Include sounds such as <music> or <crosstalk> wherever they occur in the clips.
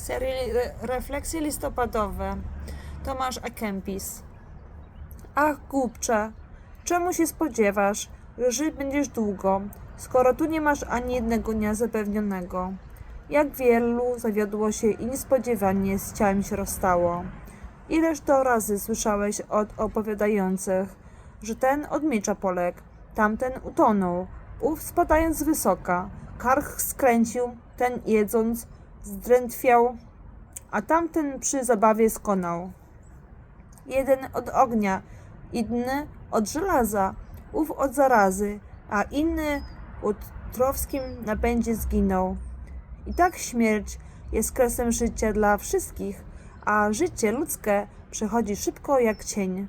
serii Re- Refleksje listopadowe Tomasz Akempis Ach, głupcze, czemu się spodziewasz, że żyć będziesz długo, skoro tu nie masz ani jednego dnia zapewnionego? Jak wielu zawiodło się i niespodziewanie z ciałem się rozstało. Ileż to razy słyszałeś od opowiadających, że ten od miecza poległ, tamten utonął, ów spadając z wysoka, kark skręcił, ten jedząc zdrętwiał, a tamten przy zabawie skonał. Jeden od ognia, inny od żelaza, ów od zarazy, a inny od trowskim napędzie zginął. I tak śmierć jest kresem życia dla wszystkich, a życie ludzkie przechodzi szybko jak cień.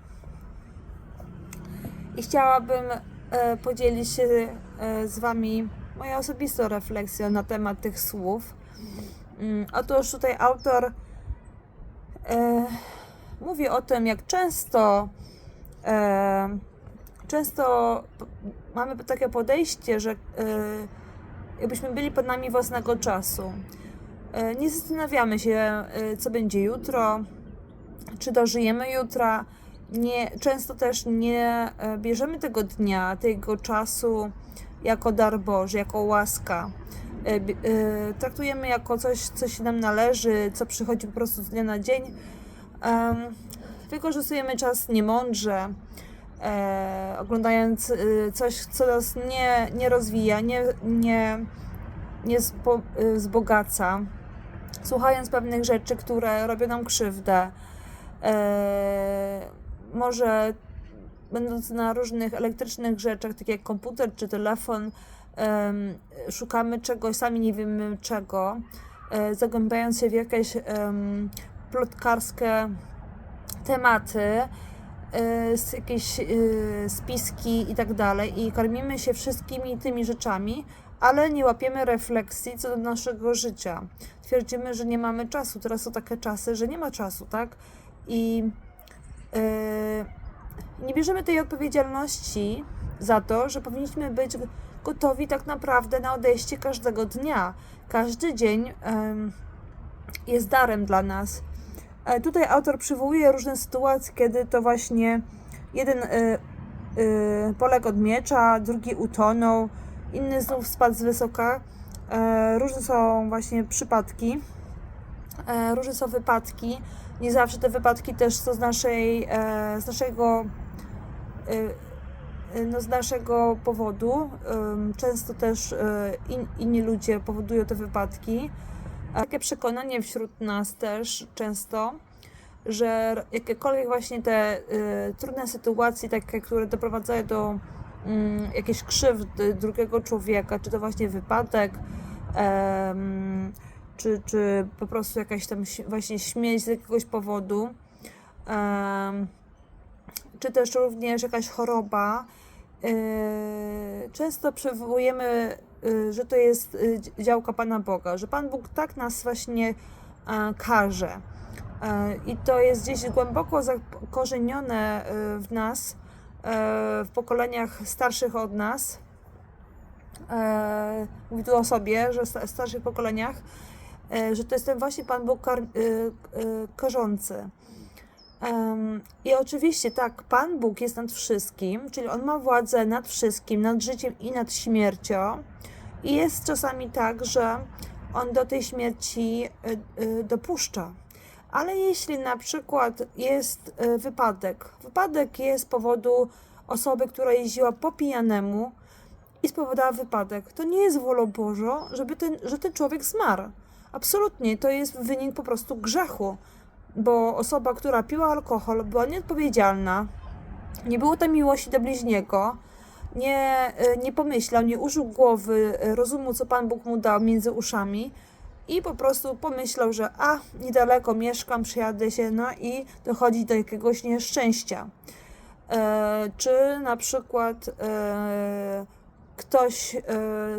I chciałabym e, podzielić się e, z Wami moją osobistą refleksją na temat tych słów. Mm, otóż tutaj autor e, mówi o tym, jak często e, często mamy takie podejście, że e, jakbyśmy byli pod nami własnego czasu. E, nie zastanawiamy się, e, co będzie jutro, czy dożyjemy jutra. Nie, często też nie e, bierzemy tego dnia, tego czasu jako dar Boży, jako łaska. E, e, Traktujemy jako coś, co się nam należy, co przychodzi po prostu z dnia na dzień. Em, Wykorzystujemy czas niemądrze, e, oglądając coś, co nas nie, nie rozwija, nie, nie, nie zbo, wzbogaca, słuchając pewnych rzeczy, które robią nam krzywdę. Może będąc na różnych elektrycznych rzeczach, tak jak komputer czy telefon, szukamy czegoś, sami nie wiemy czego, e, zagłębiając się w jakieś plotkarskie tematy, e, s- jakieś e, spiski i tak dalej i karmimy się wszystkimi tymi rzeczami, ale nie łapiemy refleksji co do naszego życia. Twierdzimy, że nie mamy czasu. Teraz są takie czasy, że nie ma czasu, tak? I e, nie bierzemy tej odpowiedzialności za to, że powinniśmy być gotowi tak naprawdę na odejście każdego dnia. Każdy dzień jest darem dla nas. E, Tutaj autor przywołuje różne sytuacje, kiedy to właśnie jeden y, y, poległ od miecza, drugi utonął, inny znów spadł z wysoka. E, różne są właśnie przypadki, e, różne są wypadki. Nie zawsze te wypadki też są z naszej, e, z naszego no, z naszego powodu. Często też y, in, inni ludzie powodują te wypadki. Takie przekonanie wśród nas też często, że jakiekolwiek właśnie te y, trudne sytuacje, takie, które doprowadzają do mm, jakiejś krzywdy drugiego człowieka, czy to właśnie wypadek, czy, czy po prostu jakaś tam właśnie śmierć z jakiegoś powodu, czy też również jakaś choroba. Yy, Często przywołujemy, yy, że to jest yy, dzi- działka Pana Boga, że Pan Bóg tak nas właśnie e, karze. E, I to jest gdzieś głęboko zakorzenione e, w nas, w pokoleniach starszych od nas. Mówię tu o sobie, że w sta- starszych pokoleniach, że to jest ten właśnie Pan Bóg kar, karzący. Em, I oczywiście tak, Pan Bóg jest nad wszystkim, czyli On ma władzę nad wszystkim, nad życiem i nad śmiercią. I jest czasami tak, że On do tej śmierci y, y, dopuszcza. Ale jeśli na przykład jest y, wypadek, wypadek jest z powodu osoby, która jeździła po pijanemu i spowodowała wypadek, to nie jest wolą Bożą, żeby ten, że ten człowiek zmarł. Absolutnie, to jest wynik po prostu grzechu bo osoba, która piła alkohol, była nieodpowiedzialna, nie było tam miłości do bliźniego, nie, y, nie pomyślał, nie użył głowy, y, rozumu, co Pan Bóg mu dał między uszami i po prostu pomyślał, że a, niedaleko mieszkam, przyjadę się, no i dochodzi do jakiegoś nieszczęścia. E, czy na przykład e, ktoś e,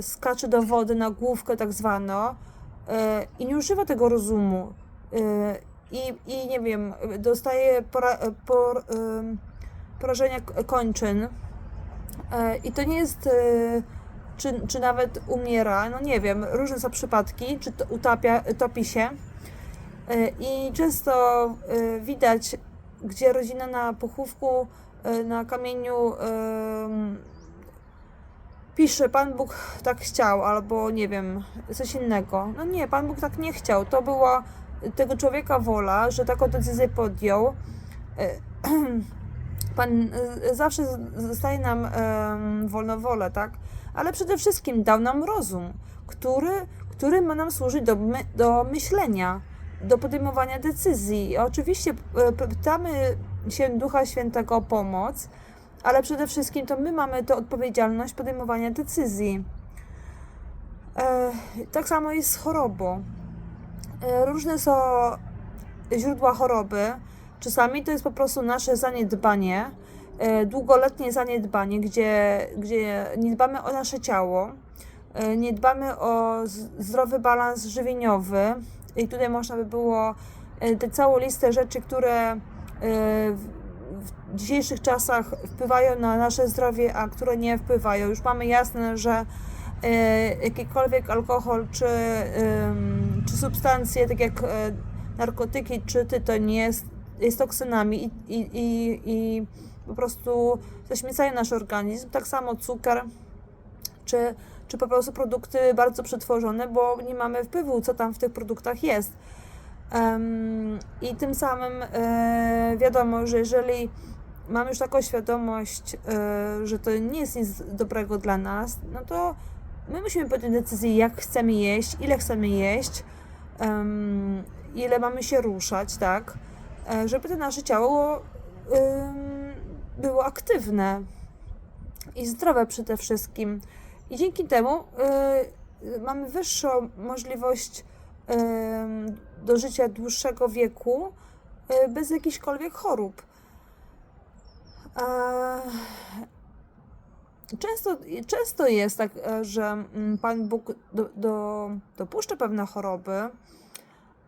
skacze do wody na główkę tak zwaną e, i nie używa tego rozumu. I, i nie wiem, dostaje pora, por, porażenia kończyn e, i to nie jest, e, czy, czy nawet umiera, no nie wiem, różne są przypadki, czy to utapia, topi się E, I często widać, gdzie rodzina na pochówku, na kamieniu pisze, Pan Bóg tak chciał, albo nie wiem, coś innego. No nie, Pan Bóg tak nie chciał. To była tego człowieka wola, że taką decyzję podjął. E, <clears throat> Pan e, zawsze zostaje nam em, wolną wolę, tak? Ale przede wszystkim dał nam rozum, który, który ma nam służyć do, my, do myślenia, do podejmowania decyzji. Oczywiście e, pytamy się Ducha Świętego o pomoc, ale przede wszystkim to my mamy tę odpowiedzialność podejmowania decyzji. Tak samo jest z chorobą. E, różne są źródła choroby. Czasami to jest po prostu nasze zaniedbanie, e, długoletnie zaniedbanie, gdzie, gdzie nie dbamy o nasze ciało, e, nie dbamy o zdrowy balans żywieniowy. I tutaj można by było tę całą listę rzeczy, które w, dzisiejszych czasach wpływają na nasze zdrowie, a które nie wpływają. Już mamy jasne, że jakikolwiek alkohol czy, czy substancje, tak jak e, narkotyki czy tytoń jest, jest toksynami i, i, i, i po prostu zaśmiecają nasz organizm. Tak samo cukier czy, czy po prostu produkty bardzo przetworzone, bo nie mamy wpływu, co tam w tych produktach jest. I tym samym e, wiadomo, że jeżeli mamy już taką świadomość, e, że to nie jest nic dobrego dla nas, no to my musimy podjąć decyzję, jak chcemy jeść, ile chcemy jeść, em, ile mamy się ruszać, tak, e, żeby to nasze ciało em, było aktywne i zdrowe przede wszystkim. I dzięki temu y, mamy wyższą możliwość em, do życia dłuższego wieku y, bez jakichkolwiek chorób. Często, często jest tak, e, że mm, Pan Bóg do, do, dopuszcza pewne choroby,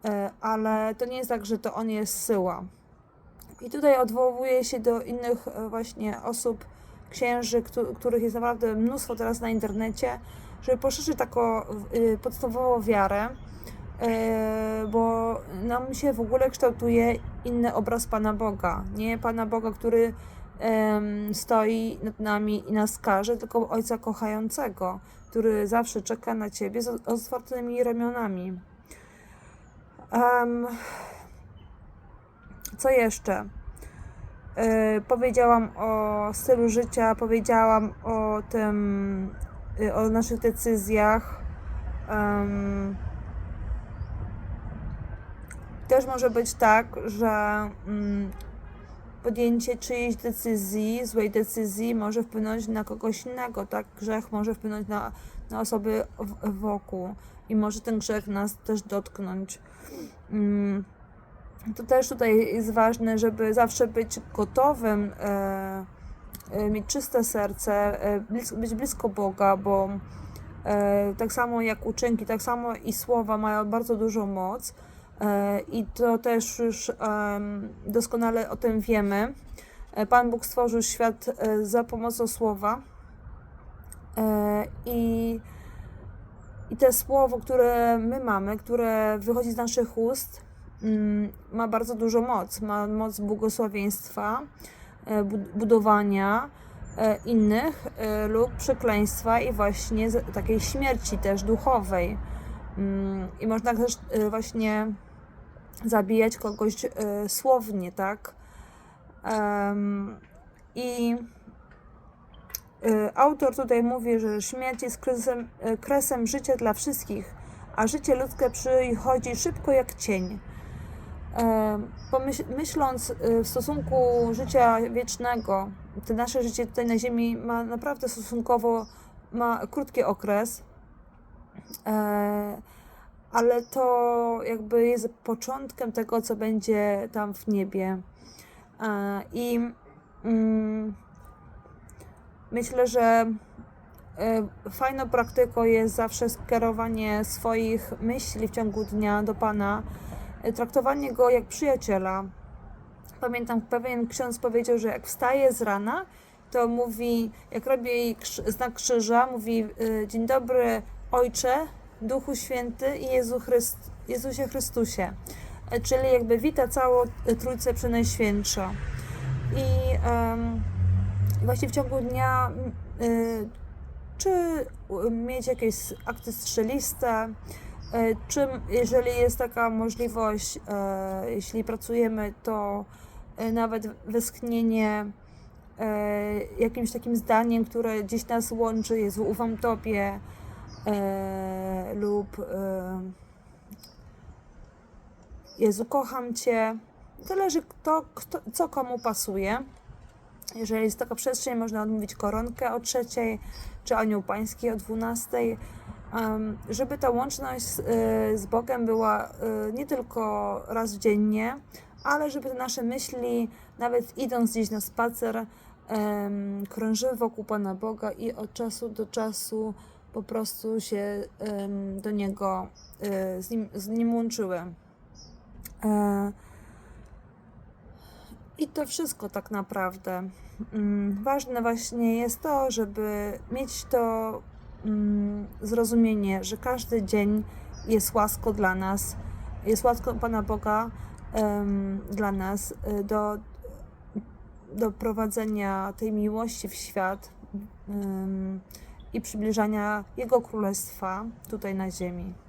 e, ale to nie jest tak, że to On jest syła. I tutaj odwołuje się do innych e, właśnie osób, księży, któ- których jest naprawdę mnóstwo teraz na internecie, żeby poszerzyć taką y, podstawową wiarę, bo nam się w ogóle kształtuje inny obraz Pana Boga. Nie Pana Boga, który stoi nad nami i nas karze, tylko Ojca kochającego, który zawsze czeka na Ciebie z otwartymi ramionami. Em, co jeszcze? E, powiedziałam o stylu życia, powiedziałam o tym, y, o naszych decyzjach. Em, też może być tak, że mm, podjęcie czyjejś decyzji, złej decyzji może wpłynąć na kogoś innego, tak? Grzech może wpłynąć na, na osoby w, wokół i może ten grzech nas też dotknąć. Mm, to też tutaj jest ważne, żeby zawsze być gotowym, e, e, mieć czyste serce, e, być blisko Boga, bo e, tak samo jak uczynki, tak samo i słowa mają bardzo dużą moc. E, I to też już doskonale o tym wiemy. E, Pan Bóg stworzył świat e, za pomocą słowa. I, I te słowo, które my mamy, które wychodzi z naszych ust, mm, ma bardzo dużą moc. Ma moc błogosławieństwa, bu- budowania innych lub przekleństwa i właśnie takiej śmierci też duchowej. Mm, I można też e, właśnie zabijać kogoś e, słownie, tak? I e, autor tutaj mówi, że śmierć jest kresem, kresem życia dla wszystkich, a życie ludzkie przychodzi szybko jak cień. Myśląc w stosunku życia wiecznego, to nasze życie tutaj na Ziemi ma naprawdę stosunkowo ma krótki okres. E, ale to jakby jest początkiem tego, co będzie tam w niebie. E, I mm, myślę, że e, fajną praktyką jest zawsze skierowanie swoich myśli w ciągu dnia do Pana, traktowanie Go jak przyjaciela. Pamiętam, pewien ksiądz powiedział, że jak wstaje z rana, to mówi, jak robi znak krzyża, mówi dzień dobry Ojcze, Duchu Święty i Jezu Chryst, Jezusie Chrystusie. czyli jakby wita całą Trójcę Przenajświętsza. I em, właśnie w ciągu dnia y, czy y, mieć jakieś akty strzeliste, y, czy jeżeli jest taka możliwość, e, jeśli pracujemy, to e, nawet westchnienie e, jakimś takim zdaniem, które gdzieś nas łączy, Jezu, ufam Tobie, e, lub e, Jezu, kocham Cię. Zależy kto, kto, co komu pasuje. Jeżeli jest taka przestrzeń, można odmówić koronkę o trzeciej, czy anioł pański o dwunastej, em, żeby ta łączność z, y, z Bogiem była y, nie tylko raz dziennie, ale żeby nasze myśli, nawet idąc gdzieś na spacer, em, krążyły wokół Pana Boga i od czasu do czasu po prostu się do Niego, y, z, nim, z Nim łączyły. E, i to wszystko tak naprawdę. Mm, Ważne właśnie jest to, żeby mieć to mm, zrozumienie, że każdy dzień jest łaską dla nas, jest łaską Pana Boga dla nas y, do, do prowadzenia tej miłości w świat em, i przybliżania Jego Królestwa tutaj na ziemi.